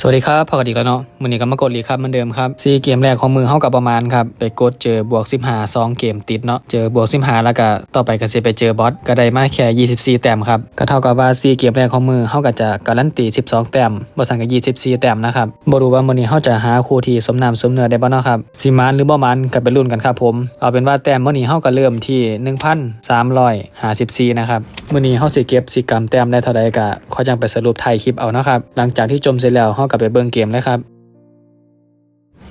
สวัสดีครับพอกันอีกแล้วเนาะมือนี้ก็มากดรีครับเหมือนเดิมครับซีเกมแรกของมือเข้ากับประมาณครับไปกดเจอบวก15 2เกมติดเนาะเจอบวก15แล้วก็ต่อไปก็จะไปเจอบอสก็ได้มาแค่24แต้มครับก็เท่ากับว่าซีเกมแรกของมือเข้าก็จะการันตี12แต้มบสังกับ24แต้มนะครับบ่รู้ว่ามือนี้เข้าจะหาคู่ที่สมน้ำสมเนื้อได้บ่เนาะครับสิมานหรือบ่มันก็ไปลุ้นกันครับผมเอาเป็นว่าแต้มมือนี้เข้าก็เริ่มที่1,354นะครับมื้อนี้เข้าสิเก็บสิกรรมแต้มได้เท่าใดก็ขอจังไปสรุปไทยคลิปเอานะครับหลังจากที่จมเสร็จแล้วเข้าก็ไปเบิ่งเกมเลยครับ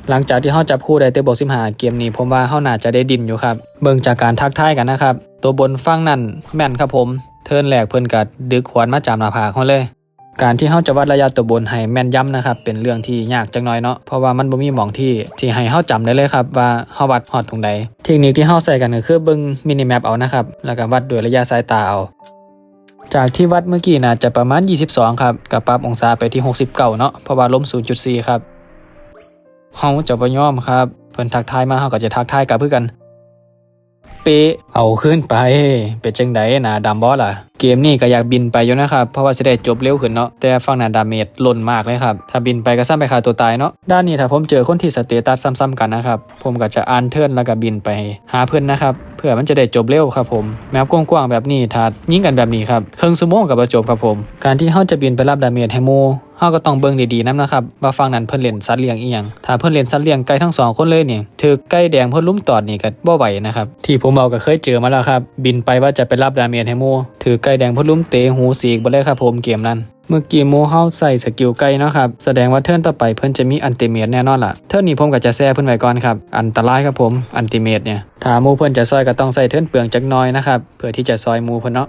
หลังจากที่เฮาจับคู่ได้เตะบวก15เกมนี้ผมว่าเฮาน่าจะได้ดินอยู่ครับ เบิ่งจากการทักทายกันนะครับ ตัวบนฝั่งนั่นแม่นครับผม เทิร์นแรกเพิ่นก็ดึกขวานมาจามหน้าผากเฮาเลย การที่เฮาจะวัดระยะตัวบนให้แม่นย้ำนะครับ เป็นเรื่องที่ยากจังน้อยเนาะเพราะว่ามันบ่มีหม่องที่ที่ให้เฮาจำได้เลยครับว่าเฮาวัดฮอดตรงใดเทคนิคที่เฮาใส่กันก็คือเบิ่งมินิแมปเอานะครับแล้วก็วัดด้วยระยะสายตาเอา จากที่วัดเมื่อกี้น่าจะประมาณ 22 ครับกับปรับองศาไปที่ 69 เนาะเพราะว่าลม0.4 ครับเฮาจะบ่ยอมครับ เพิ่นทักทายมาเฮาก็จะทักทายกลับคือกัน เปะเอาขึ้นไป เป็นจังไดหนาดำบ่ล่ะเกมนี้ก็อยากบินไปอยู่นะครับ เพราะว่าจะได้จบเร็วขึ้นเนาะ แต่ฝั่งนั้นดาเมจล้นมากเลยครับ ถ้าบินไปก็ซ้ำไปฆ่าตัวตายเนาะ ด้านนี้ถ้าผมเจอคนที่สเตตัสซ้ำๆกันนะครับ ผมก็จะอ่านเทิร์นแล้วก็บินไปหาเพื่อนนะครับ เพื่อมันจะได้จบเร็วครับผม แมปกว้างๆแบบนี้ถ้ายิงกันแบบนี้ครับ เครึ่องชั่วโมงก็บ่จบครับผม การที่เฮาจะบินไปรับดาเมจให้หมู่เฮาก็ต้องเบิ่งดีๆนํนะครับว่าฝั่งนั้นเพิ่นเล่นสัตว์เลี้ยงอีหยังถ้าเพิ่นเล่นสัตว์เลี้ยงไก่ทั้งสองคนเลยเนี่ยถือไก่แดงเพิ่นลุ้มตอดนี่ก็บ่ไหวนะครับที่ผมเอาก็เคยเจอมาแล้วครับ บินไปว่าจะไปรับดาเมจให้หมู่ถือไก่แดงพิ่นลุ้มเตะหูสีกบ่เลยครับผมเกมนั้น เมื่อกี้โมเฮาใส่สกิลไก่เนาะครับ แสดงว่าเทิร์นต่อไปเพิ่นจะมีอันติเมตแน่นอนล่ะ เทิร์นนี้ผมก็จะแซ่เพิ่นไว้ก่อนครับ อันตรายครับผม อันติเมตเนี่ย ถ้ามูเพิ่นจะซอยก็ต้องใส่เทิร์นเปลืองจักน้อยนะครับ เพื่อที่จะซอยมูเพิ่นเนาะ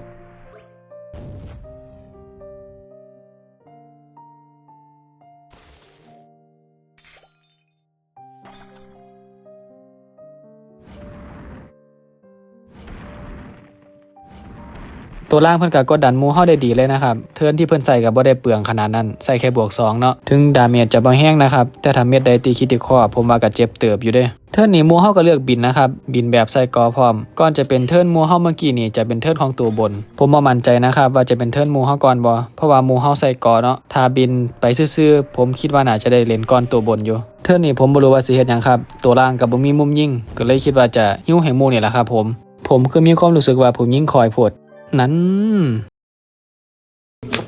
ตัวล่างเพิ่นก็กดดันมูเฮาได้ดีเลยนะครับ เทิร์นที่เพิ่นใส่ก็บ่ได้เปลืองขนาดนั้นใส่แค่บวก2เนาะถึงดาเมจจะบ่แห้งนะครับแต่ถ้าเม็ดใดตีคิติคอผมว่าก็เจ็บเติบอยู่เด้เทิร์นนี้มูเฮาก็เลือกบินนะครับบินแบบใส่กอพร้อมก่อนจะเป็นเทิร์นมูเฮาเมื่อกี้นี่จะเป็นเทิร์นของตัวบน ผมบ่มั่นใจนะครับว่าจะเป็นเทิร์นมูเฮาก่อนบ่เพราะว่ามูเฮาใส่กอเนาะถ้าบินไปซื่อๆผมคิดว่าน่าจะได้เล่นก่อนตัวบนอยู่เทิร์นนี้ผมบ่รู้ว่าสิเฮ็ดหยังครับตัวล่างก็บ่มีมุมยิงก็เลยคิดว่าจะหิ้วให้มูนี่แหละครับผมผมคือมีความรู้สึกว่าผมยิงคอยโพด นั้น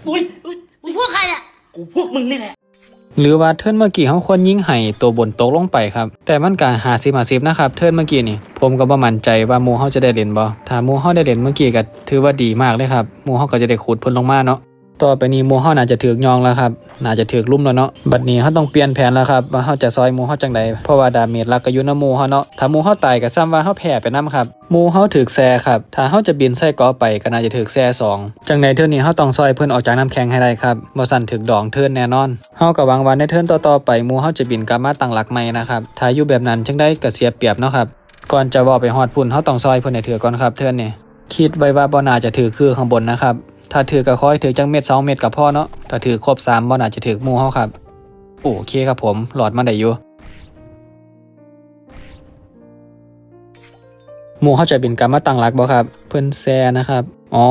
อุ้ยอุ้ยมึงพวกใครอะ กูพวกมึงนี่แหละ หรือว่าเทิร์นเมื่อกี้เขาควรยิงให้ตัวบนตกลงไปครับ แต่มันก็หาสิมาสิบนะครับ เทิร์นเมื่อกี้นี่ ผมก็บ่มั่นใจว่าหมูเขาจะได้เล่นบ่ถ้าหมูเขาได้เล่นเมื่อกี้ก็ถือว่าดีมากเลยครับหมูเขาก็จะได้ขูดพ้นลงมาเนาะ ต่อไปนี้หมูเขาน่าจะถือกยองแล้วครับ น่าจะถือกลุ่มแล้วเนาะ บัดนี้เขาต้องเปลี่ยนแผนแล้วครับว่าเขาจะซอยหมูเขาจังใดเพราะว่าดาเมจลักก็อยู่นำหมูเขาเนาะ ถ้าหมูเขาตายก็ซ้ำว่าเขาแพ้ไปนํครับ หมูเขาถือกแซ่ครับ ถ้าเขาจะบินใส่กอไปก็น่าจะถือกแซ่สองจังใดเทิร์นนี้เขาต้องซอยเพิ่นออกจากน้ำแข็งให้ได้ครับบ่สั่นถือกดองเทิร์นแน่นอนเฮาก็หวังว่าในเทิร์นต่อๆไปหมู่เฮาจะบินกลับมาตั้งหลักใหม่นะครับ ถ้าอยู่แบบนั้นจังได้ก็เสียเปรียบเนาะครับ ก่อนจะว้าไปฮอดพุ่นเฮาต้องซอยเพิ่นให้ถือก่อนครับเทิร์นนี่คิดไว้ว่าบ่น่าจะถือคือข้างบนนะครับ ถ้าถือก็คอยถือจังเม็ดสองเม็ดกับพ่อเนาะ ถ้าถือครบสามบ่น่าจจะถือมูเฮาครับ โอเคครับผมหลอดมาได้อยู่มูเขาจะเป็นการมาตั้งหลักบ่ครับ เพื่อนแซนะครับ อ๋อ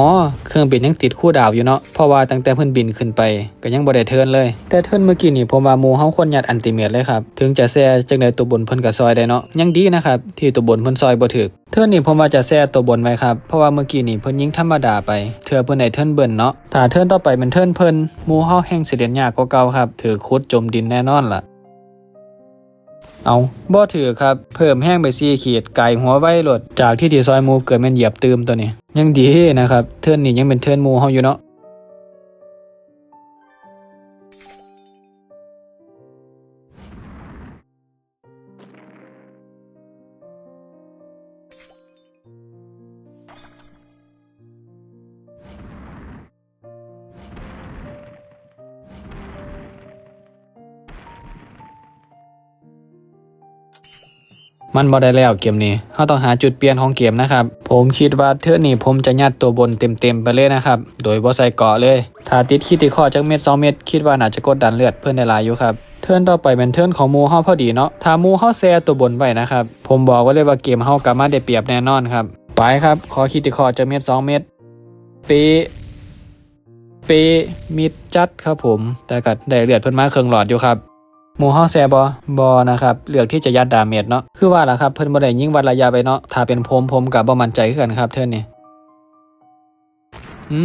เครื่องบินยังติดคู่ดาวอยู่เนาะ เพราะว่าตั้งแต่เพิ่นบินขึ้นไป ก็ยังบ่ได้เทิร์นเลย แต่เทิร์นเมื่อกี้นี่ผมว่าหมู่เฮาควรยัดอันติเมตเลยครับ ถึงจะแซ่จังไดตัวบนเพิ่นก็ซอยได้เนาะ ยังดีนะครับ ที่ตัวบนเพิ่นซอยบ่ถึกเทิร์นนี้ผมว่าจะแซ่ตัวบนไว้ครับ เพราะว่าเมื่อกี้นี่เพิ่นยิงธรรมดาไป เทื่อเพิ่นได้เทิร์นเบิ่นเนาะ ถ้าเทิร์นต่อไปเป็นเทิร์นเพิ่นหมู่เฮาแห่งสิเล่นยากกว่าเก่าครับ ถือคุดจมดินแน่นอนล่ะ เอาบ่ถือครับ เพิ่มแห้งไปซีขีดไก่หัวไว้หลด จากที่ที่ซอยมูเกิดแม่นเหยียบตืมตัวนี้ ยังดีนะครับ เทิร์นนี่ยังเป็นเทิร์นมูเฮาอยู่เนาะ มันบ่ได้แล้วเกมนี้เราต้องหาจุดเปลี่ยนของเกมนะครับ ผมคิดว่าเทื่อนี้ผมจะยัดตัวบนเต็มๆไปเลยนะครับ โดยบ่ใส่เกาะเลย ถ้าติดคิดติคอจักเม็ด2เม็ดคิดว่าน่าจะกดดันเลือดเพื่อนได้ลายอยู่ครับเทิร์นต่อไปเป็นเทิร์นของมูเฮาพอดีเนาะ ถ้ามูเฮาแซ่ตัวบนไว้นะครับ ผมบอกไว้เลยว่าเกมเฮากลับมาได้เปรียบแน่นอนครับ ไปครับ ขอคิดติคอจักเม็ด2เม็ดปีเปมิดจัดครับผม แต่ก็ได้เลือดเพิ่นมาเครื่องหลอดอยู่ครับ หมูเฮาแซบอบอนะครับเลือกที่จะยัดดาเมจเนาะคือว่าล่ะครับเพิ่นบ่ได้ยิงวัดระยะไปเนาะถ้าเป็นผมผมก็บ่มั่นใจคือกันครับเทิรนนี้อื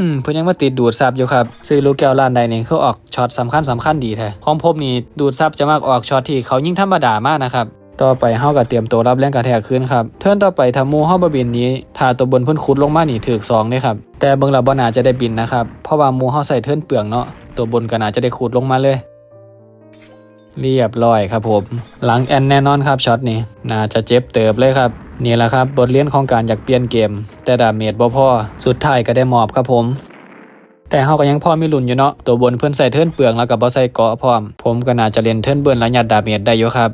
มเพิ่นยังมาติดดูดซับอยู่ครับ ซื้อลูกแก้วล้านใดนี่คือออกช็อตสำคัญสำคัญดีแท้ของผมนี่ดูดซับจะมากออกช็อตที่เขายิ่งธรรมดามากนะครับต่อไปเฮาก็เตรียมตัวรับแรงกระแทกขึ้นครับ เทิร์นต่อไปถ้าหมูเฮาบ่บินนี้ถ้าตัวบนเพิ่นขุดลงมานี่ถูกสองเด้ครับ แต่เบิ่งแล้วบ่น่าจะได้บินนะครับ เพราะว่าหมูเฮาใส่เทิร์นเปลืองเนาะ ตัวบนก็น่าจะได้ขุดลงมาเลย เรียบร้อยครับผม หลังแอนแน่นอนครับช็อตนี้น่าจะเจ็บเติบเลยครับนี่แหละครับบทเรียนของการอยากเปลี่ยนเกม แต่ดาเมจบ่พอสุดท้ายก็ได้หมอบครับผม แต่เฮาก็ยังพอมีลุ้นอยู่เนาะตัวบนเพิ่อนใส่เทิร์นเปลืองแล้วก็บ่ใส่เกาะพร้อม ผมก็น่าจะเล่นเทิร์นเบิร์นและยัดดาเมจได้อยู่ครับ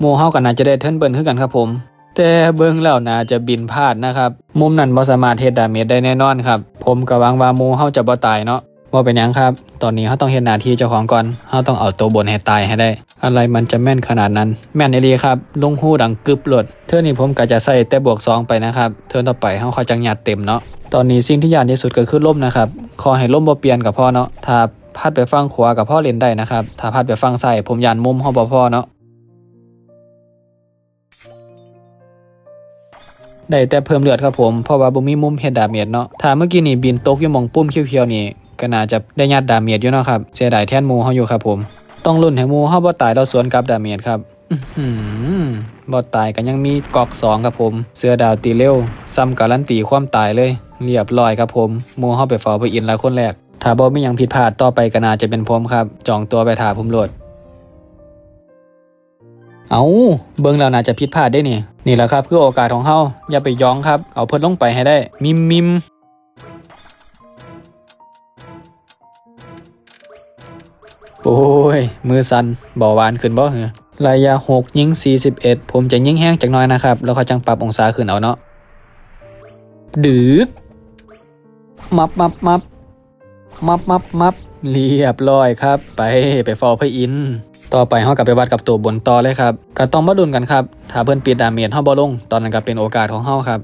หมู่เฮาก็น่าจะได้เทิร์นเบิร์นคือกันครับผม แต่เบิ่งแล้วน่าจะบินพลาดนะครับมุมนั้นบ่สามารถเฮ็ดดาเมจได้แน่นอนครับผมก็หวังว่าหมู่เฮาจะบ่ตายเนาะ บ่เป็นยังครับ ตอนนี้เฮาต้องเฮ็ดหน้าที่เจ้าของก่อนเฮาต้องเอาตัวบนให้ตายให้ได้ อะไรมันจะแม่นขนาดนั้น แม่นอีหลีครับ ลงหูดังกึบโลด เทิร์นนี้ผมก็จะใส่แต่บวกสองไปนะครับ เทิร์นต่อไปเฮาคอยจังหยัดเต็มเนาะ ตอนนี้สิ่งที่ยากที่สุดก็คือล่มนะครับขอให้ล่มบ่เปลี่ยนกับพ่อเนาะ ถ้าพัดไปฟังขวากับพ่อเล่นได้นะครับ ถ้าพัดไปฟังซ้ายผมยานมุมเฮาบ่พอเนาะได้แต่เพิ่มเลือดครับผม เพราะว่าบ่มีมุมเฮ็ดดาเมจเนาะ ถ้าเมื่อกี้นี่บินตกอยู่มองปุ่มเขียวๆนี่ ก็น่าจะได้ยัดดาเมจอยู่เนาะครับเสียดายแทนมูเฮาอยู่ครับผม ต้องลุ้นให้มูเฮาบ่ตายแล้วสวนกลับดาเมจครับบอหือบ่ตายก็ยังมีกอกสองครับผม เสื้อดาวตีเร็วซ้ำการันตีความตายเลย เรียบร้อยครับผมมูเฮาไปเฝ้าพระอินทร์แล้วคนแรก ถ้าบ่มียังผิดพลาดต่อไปก็น่าจะเป็นผมครับ จองตัวไปถาผมโหลดเอาเบิ่งแล้วน่าจะผิดพลาดได้นี่ นี่แหละครับคือโอกาสของเฮาอย่าไปย้องครับ เอาเพิ่นลงไปให้ได้ มิมมิม โอ้ย มือสั่นบาหวานขึ้นบ่เหรอระยะ6ยิง41 ผมจะยิงแห้งจักน่อยนะครับ แล้วเขาจังปรับองศาขึ้นเอาเนาะดึกมับมับมับมับมับมับเรียบร้อยครับ ไปไปฟอลพระอินต่อไปเฮากลับไปวัดกับตัวบนต่อเลยครับก็ต้องมาดุนกันครับ ถ้าเพิ่อนปิดดาเมจเฮาบ่ลง ตอนนั้นก็เป็นโอกาสของเฮาครับ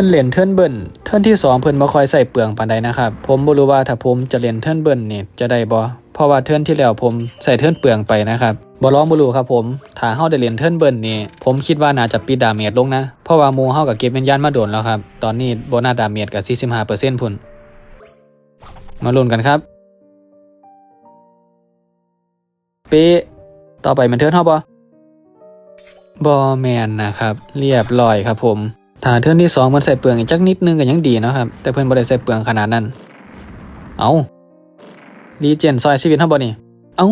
พิ่นเล่นเทิร์นเบิลเทิร์นที่สองเพิ่นบ่ค่อยใส่เปลืองปานใดนะครับ ผมบ่รู้ว่าถ้าผมจะเล่นเทิร์นเบิลนี่จะได้บ่เพราะว่าเทิร์นที่แล้วผมใส่เทิร์นเปลืองไปนะครับบ่ลองบ่รู้ครับผมถ้าเฮาได้เล่นเทิร์นเบิลนี่ผมคิดว่าน่าจะปิดดาเมจลงนะ เพราะว่าหมู่เฮาก็เก็บวิญญาณมาโดนแล้วครับ ตอนนี้โบนัสดาเมจก็45%พุ่นมาลุ้นกันครับเป๊ะต่อไปมันเทิร์นเฮาบ่บ่แมนนะครับ เรียบร้อยครับผม ถ้าเทิร์นที่สองมันใส่เปลืองอีกจักนิดนึงก็ยังดีเนาะครับ แต่เพิ่นบ่ได้ใส่เปลืองขนาดนั้น เอาดีเจนซอยชีวิตเฮาบ่นี่เอา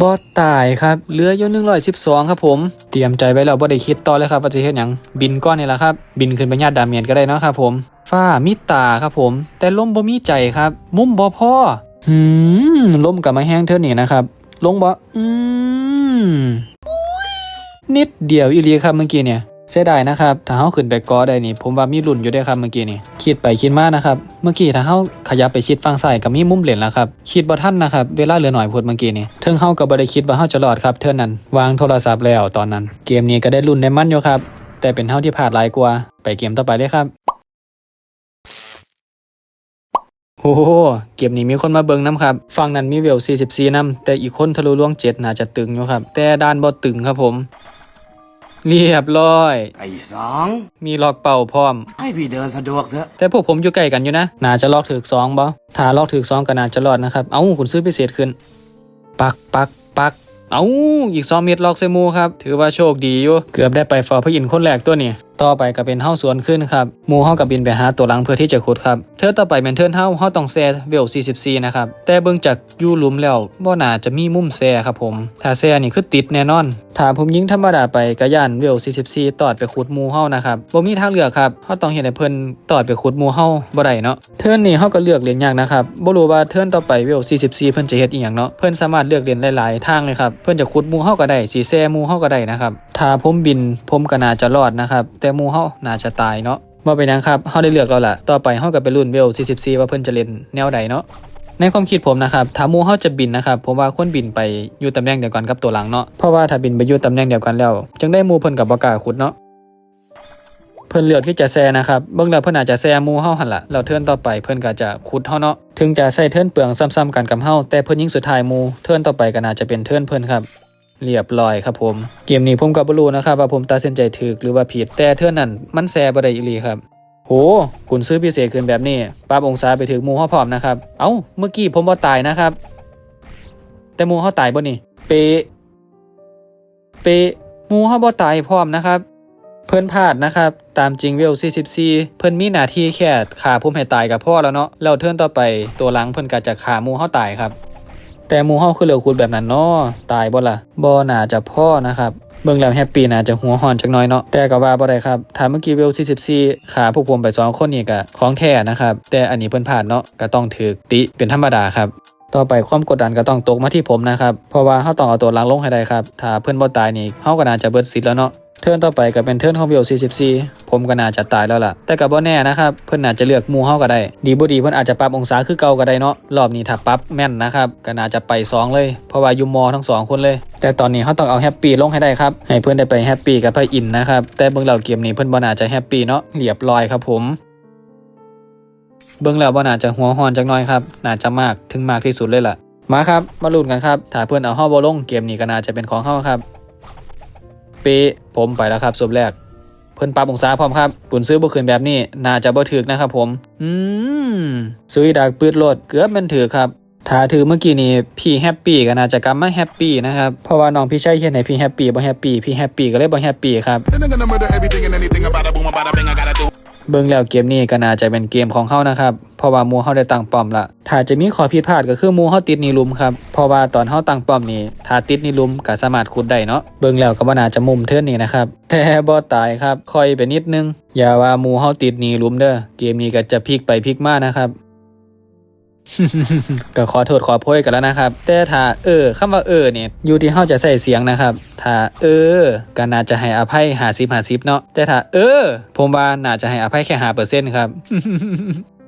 บอตายครับเหลืออยู่112ครับผม เตรียมใจไว้แล้วบ่ได้คิดต่อเลยครับว่าจะเฮ็ดหยังบินก้อนนี่แหละครับ บินขึ้นไปญาติดาเมียนก็ได้เนาะครับผมฟ้ามีตาครับผม แต่ลมบ่มีใจครับ มุมบ่พอหืมลมกับมาแห้งเท่านี้นะครับ ลงบ่อืมนิดเดียวอีหลีครับเมื่อกี้เนี่ย เสียดายนะครับถ้าเฮาขึ้นไปกอได้นี่ผมว่ามีลุ้นอยู่ด้ครับเมื่อกี้นี่คิดไปคิดมานะครับ เมื่อกี้ถ้าเฮาขยับไปชิดฝั่งซ้ายก็มีมุมเหรียญแล้วครับคิดบ่ทันนะครับเวลาเหลือหน่อยพูดเมื่อกี้นี่เทิงเฮาก็บ่ได้คิดว่าเฮาจะรอดครับเทิงนั้นวางโทรศัพท์แล้วตอนนั้น เกมนี้ก็ได้ลุ้นได้มั่นอยู่ครับ แต่เป็นเฮาที่พลาดหลายกว่าไปเกมต่อไปเลยครับโอ้โห เกมนี้มีคนมาเบิงน้ำครับ ฝั่งนั้นมีเวล 44น้ำแต่อีกคนทะลุล่วง 7 น่าจะตึงอยู่ครับ แต่ด้านบ่ตึงครับผม เรียบร้อย ไอ้สองมีล็อกเป่าพร้อม ให้พี่เดินสะดวกเถอะ แต่พวกผมอยู่ใกล้กันอยู่นะ น่าจะลอกถือสองบ่ถ้าลอกถือสองก็น่าจะรอดนะครับ เอ้าคุณซื้อพิเศษขึ้น ปักปักปัก เอ้าอีกสองเม็ดลอกใส่หมูครับ ถือว่าโชคดีอยู่ เกือบได้ไปฟอพระอินทร์คนแรกตัวนี้ ต่อไปก็เป็นเฮ้าสวนขึ้นครับหมูเฮ้ากับบินไปหาตัวหลังเพื่อที่จะขุดครับเธอต่อไปเป็นเทิร์นเฮ้าเฮ้าต้องแซ่เวล44นะครับแต่เบิ่งจากยูหลุมแล้วบ่น่าจะมีมุมแซ่ครับผมถ้าแซ่นี่คือติดแน่นอนถ้าผมยิงธรรมดาไปก็ย่านเวล44ตอดไปขุดหมูเฮ้านะครับบ่มีทางเลือกครับเฮ้าต้องเห็นให้เพิ่นตอดไปขุดหมูเฮ้าบ่ได้เนาะเทิร์นนี้เฮ้าก็เลือกเล่นยากนะครับบ่รู้ว่าเทิร์นต่อไปเวล44 เพิ่นจะเฮ็ดอีหยังเนาะเพิ่นสามารถเลือกเล่นหลายๆทางเลยครับเพิ่นจะขุดหมูเฮ้าก็ได้สิแซ่หมูเฮ้าก็ได้นะครับถ้าผมบินผมก็น่าจะรอดนะครับแต่หมูเฮาน่าจะตายเนาะบ่เป็นหยังครับเฮาได้เลือกแล้วล่ะ ต่อไปเฮาก็ไปลุ้นเวล44 ว่าเพิ่นจะเล่นแนวใดเนาะในความคิดผมนะครับถ้ามูเฮาจะบินนะครับผมว่าคนบินไปอยู่ตำแหน่งเดียวกันกับตัวหลังเนาะเพราะว่าถ้าบินไปอยู่ตำแหน่งเดียวกันแล้วจึงได้มูเพิ่นกับบ่กล้าขุดเนาะเพิ่นเลือกที่จะแซนะครับเบิ่งแล้วเพิ่นอาจจะแซมูเฮาหั่นล่ะแล้วเทิร์นต่อไปเพิ่นก็จะขุดเฮาเนาะถึงจะใช้เทิร์นเปลืองซ้ำๆกันกับเฮาแต่เพิ่นยิงสุดท้ายมูเทิร์นต่อไปก็น่าจะเป็นเทิร์นเพิ่นครับ เรียบร้อยครับผม เกมนี้ผมก็บ่รู้นะครับว่าผมตัดสินใจถูกหรือว่าผิดแต่เทื่อนั้นมันแซ่บได้อีหลีครับโหกุนซื้อพิเศษขึ้นแบบนี้ปรับองศาไปถึงมู่เฮาพร้อมนะครับ เอ้าเมื่อกี้ผมบ่าตายนะครับ แต่มู่เฮาตายบ่นี่ เป เปมู่เฮาบ่ตายพร้อมนะครับ เพิ่นพลาดนะครับ ตามจริงเวล44เพิ่นมีหน้าที่แค่ฆ่าผมให้ตายก็พอแล้วเนาะแล้วเทิร์นต่อไปตัวหลังเพิ่นก็จะฆ่ามู่เฮาตายครับ แต่หมู่เฮาคือเหลือคุณแบบนั้นเนาะตายบ่ล่ะบ่น่าจะพ่อนะครับเบิ่งแล้วแฮปปี้น่าจะหัวหอนจักน่อยเนาะแต่ก็ว่าบ่ได้ครับถ้าเมื่อกี้เวล44ขาพวกผมไปสองคนนี่ก็ของแท้นะครับแต่อันนี้เพิ่นพลาดเนาะก็ต้องถูกติเป็นธรรมดาครับต่อไปความกดดันก็ต้องตกมาที่ผมนะครับ เพราะว่าเฮาต้องเอาตัวลังลงให้ได้ครับ ถ้าเพิ่นบ่ตายนี่เฮาก็น่าจะเบิดสิทธิ์แล้วเนาะ เทิร์นต่อไปก็เป็นเทิร์นของเวล44 ผมก็น่าจะตายแล้วล่ะ แต่ก็บ่แน่นะครับ เพิ่นอาจจะเลือกมู่เฮาก็ได้ ดีบ่ดีเพิ่นอาจจะปรับองศาคือเก่าก็ได้เนาะ รอบนี้ถ้าปรับแม่นนะครับ ก็น่าจะไป 2 เลย เพราะว่ายูมอทั้ง 2 คนเลย แต่ตอนนี้เฮาต้องเอาแฮปปี้ลงให้ได้ครับ ให้เพิ่นได้ไปแฮปปี้กับพระอินนะครับ แต่เบิ่งแล้วเกมนี้เพิ่นบ่น่าจะแฮปปี้เนาะ เรียบร้อยครับผมเบิ่งแล้วบ่น่าจะหัวฮ้อนจักน่อยครับ น่าจะมากถึงมากที่สุดเลยล่ะ มาครับ มาลุ้นกันครับ ถ้าเพื่อนเอาเฮาบ่ลลงเกมนี้ก็น่าจะเป็นของเฮาครับ ปีผมไปแล้วครับศพแรก เพิ่นปรับองศาพร้อมครับกุนซื้อบ่คืนแบบนี้ น่าจะบ่ถึกนะครับผม อืมซุยดักปืดโลดเกือบมันถือครับถ้าถือเมื่อกี้นี้พี่แฮปปี้ก็น่าจะกลับมาแฮปปี้นะครับ เพราะว่าน้องพี่ชายเฮ็ดให้พี่แฮปปี้บ่แฮปปี้พี่แฮปปี้ก็เลยบ่แฮปปี้ครับ เบิ่งแล้วเกมนี้ก็น่าจะเป็นเกมของเขานะครับ เพราะว่ามูเขาได้ตั้งป้อมละถ้าจะมีข้อผิดพลาดก็คือมูเขาติดนิลุมครับ เพราะว่าตอนเขาตั้งป้อมนี้ถ้าติดนิลุมก็สามารถขุดได้เนาะ เบิ่งแล้วก็บ่น่าจะมุมเทิร์นนี้นะครับ แต่บ่ตายครับ คอยไปนิดนึง อย่าว่ามูเขาติดนิลุมเด้อ เกมนี้ก็จะพลิกไปพลิกมานะครับ ก็ขอโทษขอโพยกันแล้วนะครับ แต่ถ้าเออคำว่าเออเนี่ยอยู่ที่เฮาจะใส่เสียงนะครับ ถ้าเออก็น่าจะให้อภัย50 50เนาะแต่ถ้าเออ ผมว่าน่าจะให้อภัยแค่5%ครับ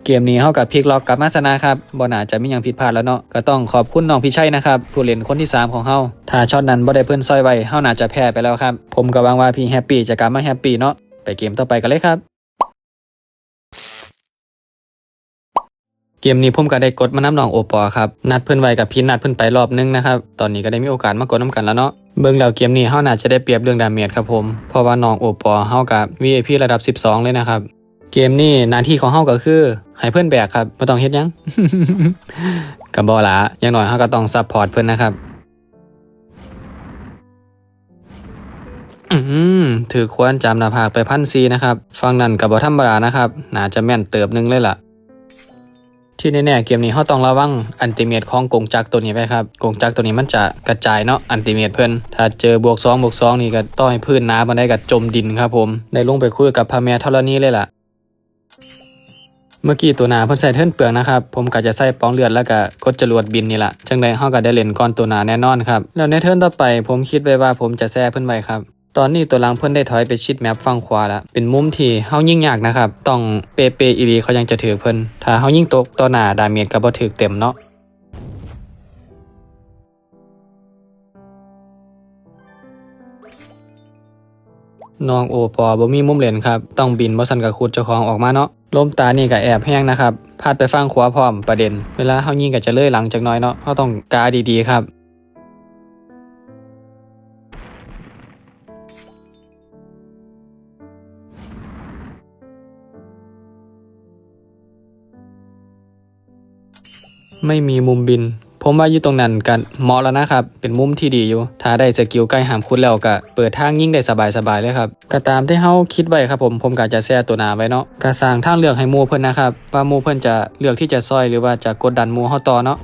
เกมนี้เฮากับพลิกล็อกกับมาชนะครับบ่น่าจะมีหยังผิดพลาดแล้วเนาะ ก็ต้องขอบคุณน้องพี่ชัยนะครับ ผู้เล่นคนที่ 3 ของเฮาถ้าช็อตนั้นบ่ได้เพิ่นซอยไว้เฮาน่าจะแพ้ไปแล้วครับ ผมก็หวังว่าพี่แฮปปี้จะกลับมาแฮปปี้เนาะ ไปเกมต่อไปกันเลยครับ เกมนี้ผมก็ได้กดมาน้ำหนองโอปอครับ นัดเพื่อนไว้กับพี่นัดเพื่อนไปรอบนึงนะครับ ตอนนี้ก็ได้มีโอกาสมากดน้ำกันแล้วเนาะ เบิ่งแล้วเกมนี้เฮาน่าจะได้เปรียบเรื่องดาเมจครับผม เพราะว่าน้องโอปอเฮากับ VIP ระดับ 12 เลยนะครับ เกมนี้หน้าที่ของเฮาก็คือให้เพื่อนแบกครับบ่ต้องเฮ็ดยังกับบอละอย่างน้อยเฮาก็ต้องซัพพอร์ตเพื่อนนะครับ อืมถือควรจำนาผากไปพันซีนะครับ ฟังนั่นกับ่ธรรมดานะครับ น่าจะแม่นเติบหนึงเลยล่ะ ที่แน่ๆเกมนี้เราต้องระวังอันติเมตของกงจักตัวนี้ไว้ครับกงจักตัวนี้มันจะกระจายเนาะอันติเมตเพิ่อนถ้าเจอบวก2บวก2นี่ก็ต้อยพื้นน้ำมันได้กับจมดินครับผมได้ลงไปคุยกับพระแม่ธรณีเลยล่ะ เมื่อกี้ตัวหนาเพิ่นใส่เทิร์นเปลืองนะครับผมก็จะใส่ป้องเลือดแล้วก็กดจรวดบินนี่ล่ะจังไดเฮาก็ได้เล่นก่อนตัวหนาแน่นอนครับแล้วในเทิร์นต่อไปผมคิดไว้ว่าผมจะแซ่เพิ่นไว้ครับ ตอนนี้ตัวหลังเพิ่นได้ถอยไปชิดแมปฝั่งขวาแล้วเป็นมุมที่เฮายิ่งยากนะครับ ต้องเปเปอีหลีเขายังจะถือเพิ่นถ้าเฮายิ่งตกต่อหน้าดาเมจก็บ่ถือเต็มเนาะน้องโอปอบ่มีมุมเลนครับ ต้องบินบ่สันกับขุดเจ้าของออกมาเนาะลมตานี่ก็แอบแห้งนะครับพาดไปฟังขวาพร้อมประเด็น เวลาเฮายิงก็จะเลื่อยหลังจักน้อยเนาะเฮาต้องกาดีๆครับ ไม่มีมุมบิน ผมว่าอยู่ตรงนั้นกันเหมาะแล้วนะครับ เป็นมุมที่ดีอยู่ ถ้าได้สกิลใกล้หามคุณแล้วก็เปิดทางยิ่งได้สบายๆเลยครับก็ตามที่เฮาคิดไว้ครับผม ผมก็จะแซ่ตัวนาไว้เนาะก็สร้างทางเลือกให้มูเพิ่นนะครับ ว่ามูเพิ่นจะเลือกที่จะซอยหรือว่าจะกดดันมูเฮาต่อเนาะ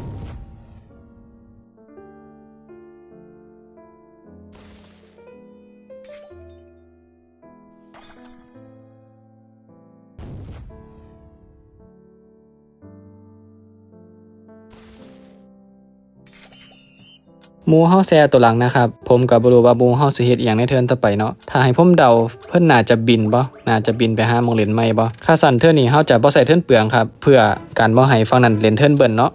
มูเฮาแซ่ตัวหลังนะครับ ผมกับบรู้ว่าหมูเฮาสิเฮ็ดอย่างในเทิร์นต่อไปเนาะถ้าให้ผมเดาเพิ่นน่าจะบินบ่น่าจะบินไปหาหมงเล่นใหม่บ่ค่าสั่นเทิร์นนี้เฮาจะบ่ใส่เทิร์นเปลืองครับ เพื่อการบ่ให้ฝั่งนั้นเล่นเทิร์นเบิ่นเนาะ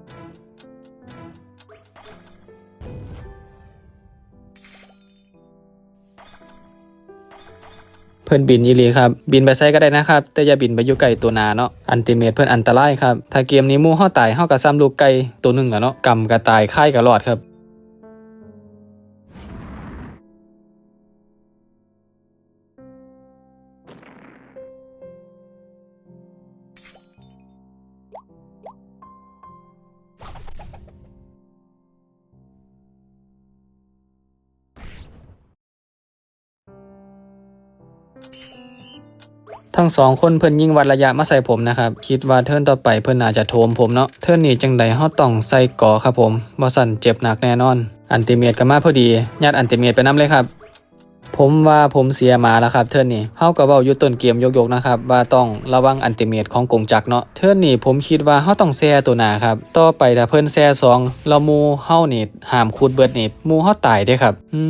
เพื่อนบินอีรีครับ บินไปไซก็ได้นะครับ แต่อย่าบินไปอยู่ไกลตัวนาเนาะอันติเมตเพื่อนอันตรายครับ ถ้าเกมนี้มู่ห่อตายห่ากระซ้ำลูกไกลตัวหนึ่งแล้วเนาะกำกระตายค่ายกระรอดครับ ทั้งสองคนเพิ่นยิงวัดระยะมาใส่ผมนะครับ คิดว่าเทิร์นต่อไปเพิ่นอาจจะโถมผมเนาะเทิร์นนี้จังใดเฮาต้องใส่ก่อครับผมบ่สั่นเจ็บหนักแน่นอน อันติเมตก็มาพอดียัดอันติเมตไปนํเลยครับ ผมว่าผมเสียมาแล้วครับเทิร์นนี้เฮาก็เว้าอยู่ต้นเกมยกๆนะครับว่าต้องระวังอันติเมตของกงจักเนาะเทิร์นนี้ผมคิดว่าเฮาต้องแซ่ตัวหน้าครับต่อไปถ้าเพิ่นแซ่สองแล้วหมู่เฮานี่ห้ามคูดเบิดนี่มูเฮาตายเด้ครับอื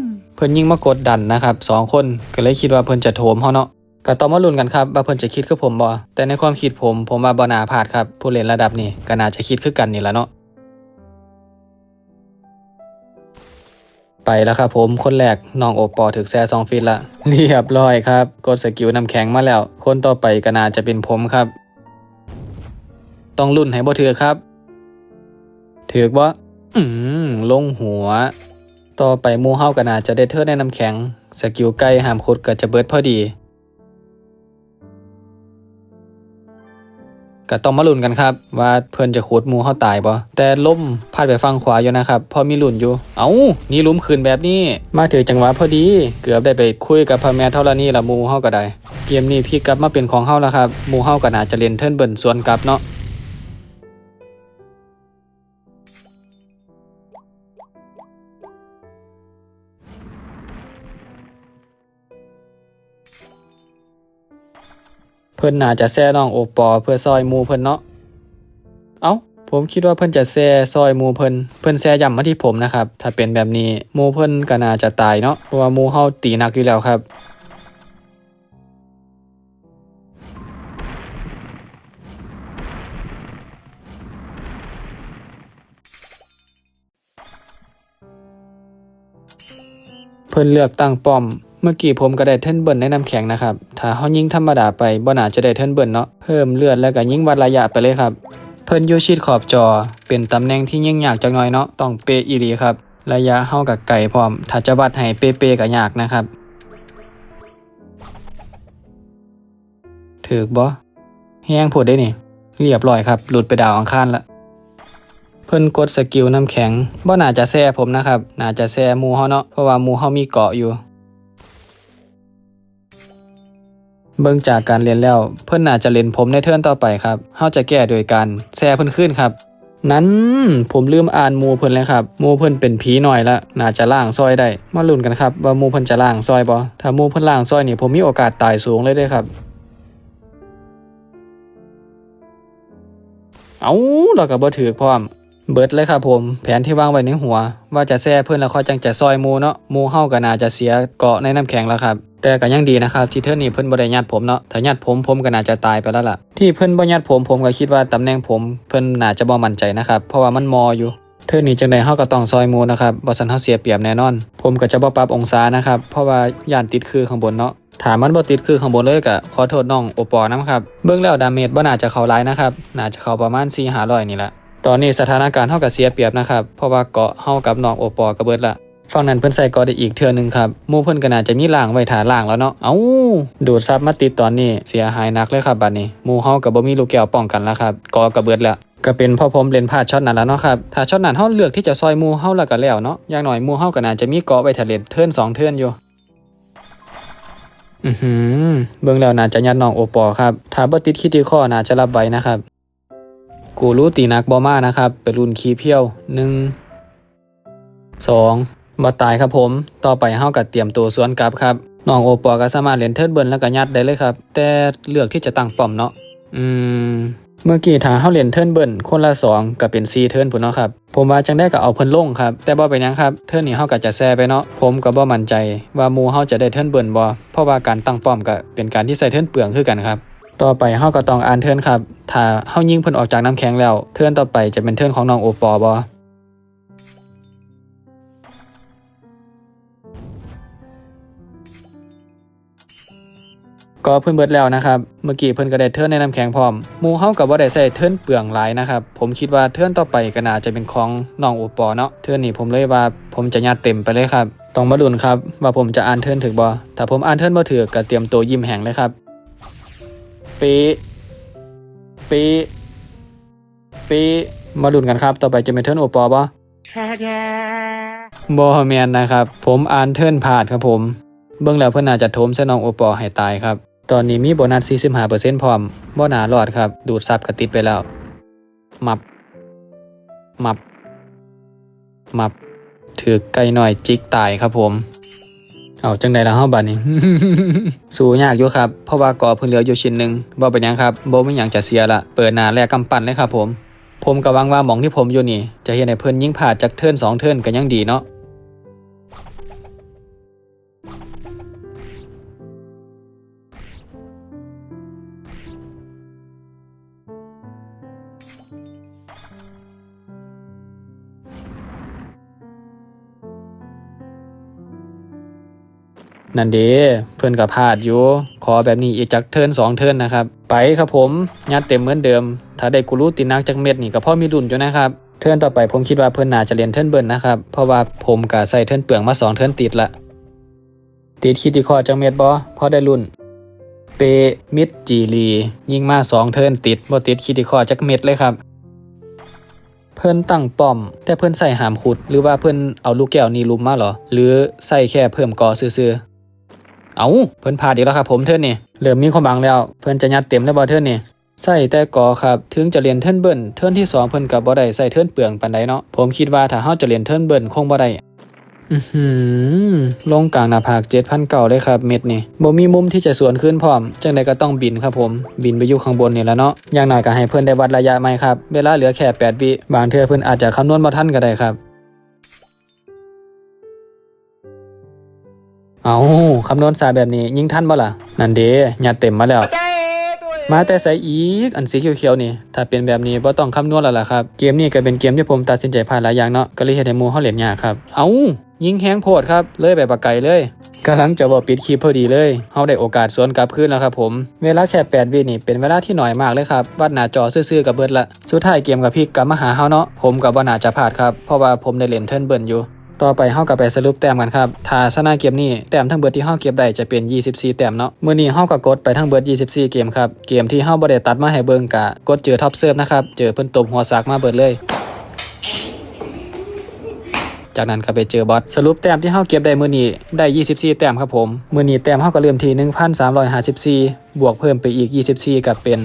มเพิ่นยิงมากดดันนะครับสองคนก็เลยคิดว่าเพิ่นจะโถมเฮาเนาะ ก็ต้องมาลุ้นกันครับว่าเพิ่นจะคิดคือผมบ่แต่ในความคิดผมผมว่าบ่น่าพลาดครับผู้เล่นระดับนี้ก็น่าจะคิดคือกันนี่แหละเนาะไปแล้วครับผมคนแรกน้องโอปอถึกแซ่ซองฟิตละเรียบร้อยครับ กดสกิลน้ำแข็งมาแล้ว คนต่อไปก็น่าจะเป็นผมครับ ต้องลุ้นให้บ่ถือครับถือบ่อืมลงหัว ต่อไปมูเฮาก็น่าจะได้เทิร์ในน้ำแข็ง สกิลใกล้ห้ามคุดก็จะเบิดพอดี ก็ต้องมาลุ้นกันครับ ว่าเพิ่นจะขูดมูเข้าตายบ่แต่ล้มพาดไปฝั่งขวาอยู่นะครับพอมีลุ้นอยู่ เอ้านี่ลุ้มคืนแบบนี้ มาถึงจังหวะพอดี เกือบได้ไปคุยกับพระแม่ธรณีละมูเฮาก็ได้ เกมนี้พี่กลับมาเป็นของเฮาแล้วครับมูเฮาก็น่าจะเล่นเทิร์นเบิ่นสวนกลับเนาะ พิ่นน่าจะแซ่น้องโอปอเพื่อซอยมูเพิ่นเนาะ เอ้า ผมคิดว่าเพิ่นจะแซ่ซอยมูเพิ่นเพิ่นแซ่ย่ำมาที่ผมนะครับ ถ้าเป็นแบบนี้มูเพิ่นก็น่าจะตายเนาะ เพราะว่ามูเฮาตีหนักอยู่แล้วครับ เพิ่นเลือกตั้งป้อม เมื่อกี้ผมก็ได้เทิร์นเบิร์นในน้ำแข็งนะครับ ถ้าเฮายิงธรรมดาไปบ่น่าจะได้เทิร์นเบิร์นเนาะ เพิ่มเลือดแล้วก็ยิงวัดระยะไปเลยครับ เพิ่นอยู่ชิดขอบจอ เป็นตำแหน่งที่ยิ่งยากจักหน่อยเนาะ ต้องเปอีหลีครับ ระยะเฮากับไก่พร้อม ถ้าจะวัดให้เป๊ะๆก็ยากนะครับถือบ่แห้งโพดได้นี่ เรียบร้อยครับ หลุดไปดาวอังคารละ เพิ่นกดสกิลน้ำแข็งบ่น่าจะแซ่ผมนะครับ น่าจะแซ่หมูเฮาเนาะ เพราะว่าหมูเฮามีเกาะอยู่ เบิ่งจากการเรียนแล้วเพิ่นน่าจะเล่นผมในเทิร์นต่อไปครับเฮาจะแก้โดยการแซ่เพิ่นขึ้นครับ นั้นผมลืมอ่านมูเพิ่นเลยครับมูเพิ่นเป็นผีหน่อยละน่าจะล่างซอยได้ มาลุ้นกันครับว่ามูเพิ่นจะล่างซอยบ่ถ้ามูเพิ่นล่างซอยนี่ผมมีโอกาสตายสูงเลยเด้อครับ เอาเราก็บ่ถือพร้อมเบิดเลยครับผม แผนที่วางไว้ในหัว ว่าจะแซ่เพื่อนแล้วค่อยจังจะซอยมูเนาะมูเฮาก็น่าจะเสียเกาะในน้ำแข็งแล้วครับ แต่ก็ยังดีนะครับที่เทื่อนี้เพิ่นบ่ได้ยัดผมเนาะถ้ายัดผมผมก็น่าจะตายไปแล้วล่ะ ที่เพิ่นบ่ยัดผมผมก็คิดว่าตำแหน่งผมเพิ่นน่าจะบ่มั่นใจนะครับเพราะว่ามันมออยู่เทื่อนี้จังไดเฮาก็ต้องซอยมูนะครับบ่ซั่นเฮาเสียเปรียบแน่นอน ผมก็จะบ่ปรับองศานะครับเพราะว่าย่านติดคือข้างบนเนาะถามมันบ่ติดคือข้างบนเลยก็ขอโทษน้องโอปอนํครับเบิ่งแล้วดาเมจบ่น่าจะเข้าหลายนะครับน่าจะเข้าประมาณ4-500นี่แหละตอนนี้สถานการณ์เท่ากับเสียเปรียบนะครับเพราะว่าเกาะเฮากับน้องโอปอกระเบิดละ ฝั่งนั้นเพิ่นใส่กาะได้อีกเทื่อหนึงครับมู่เพิ่นก็น่าจะมีล่างไว้ฐานล่างแล้วเนาะเอ้าดูดซับมาติดตอนนี้เสียหายหนักเลยครับบัดนี้มู่เฮาก็บ่มีลูกแก้วป้องกันแล้วครับกาะกระเบิดแล้วก็เป็นพ่อผมเล่นพลาดช็อตนั้นแล้วเนาะครับ ถ้าช็อตนั้นเฮาเลือกที่จะซอยมู่เฮาแล้วก็แล้วเนาะ อย่างหน้อยมู่เฮาก็น่าจะมีเกาะไว้ถ้าเล่นเทิร์นสองเทิร์นอยู่ อือหือ เบิ่งแล้วน่าจะยัดน้องโอปอครับ ถ้าบ่ติดคิดที่ข้อน่าจะรับไว้นะครับ กูรู้ตีนักบอมานะครับเป็นรุ่นคีเพียวหนึ่งสอง บอตายครับผม ต่อไปเฮากัเตรียมตัวสวนกลับครับน้องโอปอก็สามารถเล่นเทิร์นเบิร์นแล้วก็ยัดได้เลยครับ แต่เลือกที่จะตั้งป้อมเนาะอืมเมื่อกี้ถ้าเฮาเล่นเทิร์นเบิร์นคนละสองก็เป็น4เทิร์นพุ่นเนาะครับ ผมว่าจังได้ก็เอาเพิ่นลงครับ แต่บ่เป็นหยังครับ เทิร์นนี้เฮาก็จะแซ่ไปเนาะ ผมก็บ่มั่นใจว่าหมู่เฮาจะได้เทิร์นเบิร์นบ่ เพราะว่าการตั้งป้อมก็เป็นการที่ใส่เทิร์นเปลืองคือกันครับ ต่อไปเฮาก็ต้องอ่านเทิร์นครับ ถ้าเฮายิงเพิ่นออกจากน้ำแข็งแล้ว เทิร์นต่อไปจะเป็นเทิร์นของน้องโอปอบ่ ก็เพิ่นเบิดแล้วนะครับ เมื่อกี้เพิ่นก็ได้เทิร์นในน้ำแข็งพร้อมหมูเฮากับว่าได้ใส่เทิร์นเปลืองหลายนะครับ ผมคิดว่าเทิร์นต่อไปก็น่าจะเป็นของน้องโอปอเนาะ เทิร์นนี้ผมเลยว่าผมจะยัดเต็มไปเลยครับ ต้องมาลุ้นครับว่าผมจะอ่านเทิร์นถึกบ่ถ้าผมอ่านเทิร์นบ่ถูกก็เตรียมตัวยิ้มแห้งเลยครับปีปีปีมาลุ้นกันครับ ต่อไปจะเป็นเทิร์นโอปอบ่บอแมนนะครับ ผมอ่านเทิร์นพลาดครับผม เบื้องแล้วเพื่อนน่าจะโถมใส่น้องโอปอให้ตายครับ ตอนนี้มีโบนัส 45%พร้อมบ่หนารอดครับ ดูดซับกระติดไปแล้ว มับ มับ มับ ถือไก่หน่อยจิกตายครับผม เอาจังใดละเฮาบัดนี้ สู้ยากอยู่ครับ เพราะว่ากอเพิ่นเหลืออยู่ชิ้นหนึ่งบ่เป็นหยังครับบ่มีหยังจะเสียละ เปิดหน้าแลกกำปั้นเลยครับผม ผมก็หวังว่าหมองที่ผมอยู่นี่ จะเห็นให้เพิ่นยิงผ่าจากเทิร์นสองเทิร์นก็ยังดีเนาะ นั่นเด้เพิ่นกับพลาดอยู่ขอแบบนี้อีกจากเทิร์นสองเทิร์นนะครับ ไปครับผมยัดเต็มเหมือนเดิม ถ้าได้กูรู้ตินักจากเม็ดนี่ก็พ่อมีรุ่นอยู่นะครับ เทิร์นต่อไปผมคิดว่าเพิ่นน่าจะเรียนเทิร์นเบิร์นนะครับ เพราะว่าผมกะใส่เทิร์นเปลืองมาสองเทิร์นติดละติดคิดที่คอจากเม็ดบอพอได้รุ่น เปมิดจีรี ยิงมาสองเทิร์นติดบ่ติดคิดที่คอจากเม็ดเลยครับเพิ่นตั้งป้อม แต่เพิ่นใส่หามขุด หรือว่าเพิ่นเอาลูกแก้วนี่ลุมมาหรอ หรือใส่แค่เพิ่มกอซื่อ เอาเพิ่นพลาดอีกแล้วครับผมเทิร์นนี่เริ่มมีความหวังแล้ว เพิ่นจะยัดเต็มแล้วบ่เทิร์นนี่ใส่แต่กอครับถึงจะเรียนเทิร์นเบิ้ลเทิร์นที่สองเพิ่นก็บ่ได้ใส่เทิร์นเปลืองปานใดเนาะผมคิดว่าถ้าเฮาจะเรียนเทิร์นเบิ้ลคงบ่ได้อือหือลงกลางหน้าผาก7,900เก่าเลยครับเม็ดนี่บ่มีมุมที่จะสวนขึ้นพร้อม จังไดก็ต้องบินครับผม บินไปอยู่ข้างบนนี่แล้วเนาะ อย่างน้อยก็ให้เพิ่นได้วัดระยะใหม่ครับ เวลาเหลือแค่8วิบางเทื่อเพิ่นอาจจะคำนวณบ่ทันก็ได้ครับ เอาคำนวณสายแบบนี้ ยิงทันบ่ล่ะ นั่นเด้ยัดเต็มมาแล้ว มาแต่ใส่อีก อันสีเขียวๆนี่ ถ้าเป็นแบบนี้บ่ต้องคำนวณแล้วล่ะครับ เกมนี้ก็เป็นเกมที่ผมตัดสินใจพลาดหลายอย่างเนาะก็เลยเฮ็ดให้หมู่เฮาเล่นยากครับ เอายิงแฮงโพดครับ เลยไปปากไกลเลยกำลังจะบ่ปิดคลิปพอดีเลย เฮาได้โอกาสสวนกลับคืนแล้วครับผม เวลาแค่ 8 วินี่เป็นเวลาที่น้อยมากเลยครับ วัดหน้าจอซื่อๆกับเบิร์ดละ สุดท้ายเกมกับพี่กลับมาหาเฮาเนาะ ผมก็บ่น่าจะพลาดครับ เพราะว่าผมได้เล่นเทิร์นเบิร์นอยู่ ต่อไปเฮากับไปสรุปแต้มกันครับ ถ้าชนะเกมนี้แต้มทั้งเบิดที่เฮาเก็บได้จะเป็น 24 แต้มเนาะ มื้อนี้เฮาก็กดไปทั้งเบิด 24 เกมครับ เกมที่เฮาบ่ได้ตัดมาให้เบิ่งกะกดเจอท็อปเซิร์ฟนะครับ เจอเพิ่นตบหัวซากมาเบิดเลย จากนั้นก็ไปเจอบอสสรุปแต้มที่เฮาเก็บได้มื้อนี้ได้ 24 แต้มครับผมมื้อนี้แต้มเฮาก็เริ่มที่1,354บวกเพิ่มไปอีก 24 กับเป็น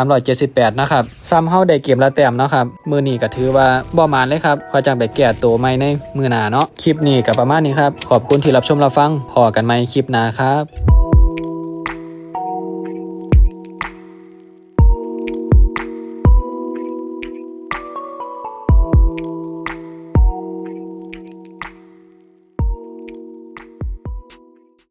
1,378 นะครับ ซ้ำเฮาได้เก็บละแต้มนะครับ มื้อนี้ก็ถือว่าบ่มานเลยครับขอจังไปแก้ตัวใหม่ในมื้อหน้าเนาะ คลิปนี้ก็ประมาณนี้ครับ ขอบคุณที่รับชมรับฟัง พอกันใหมคลิปหน้าครับ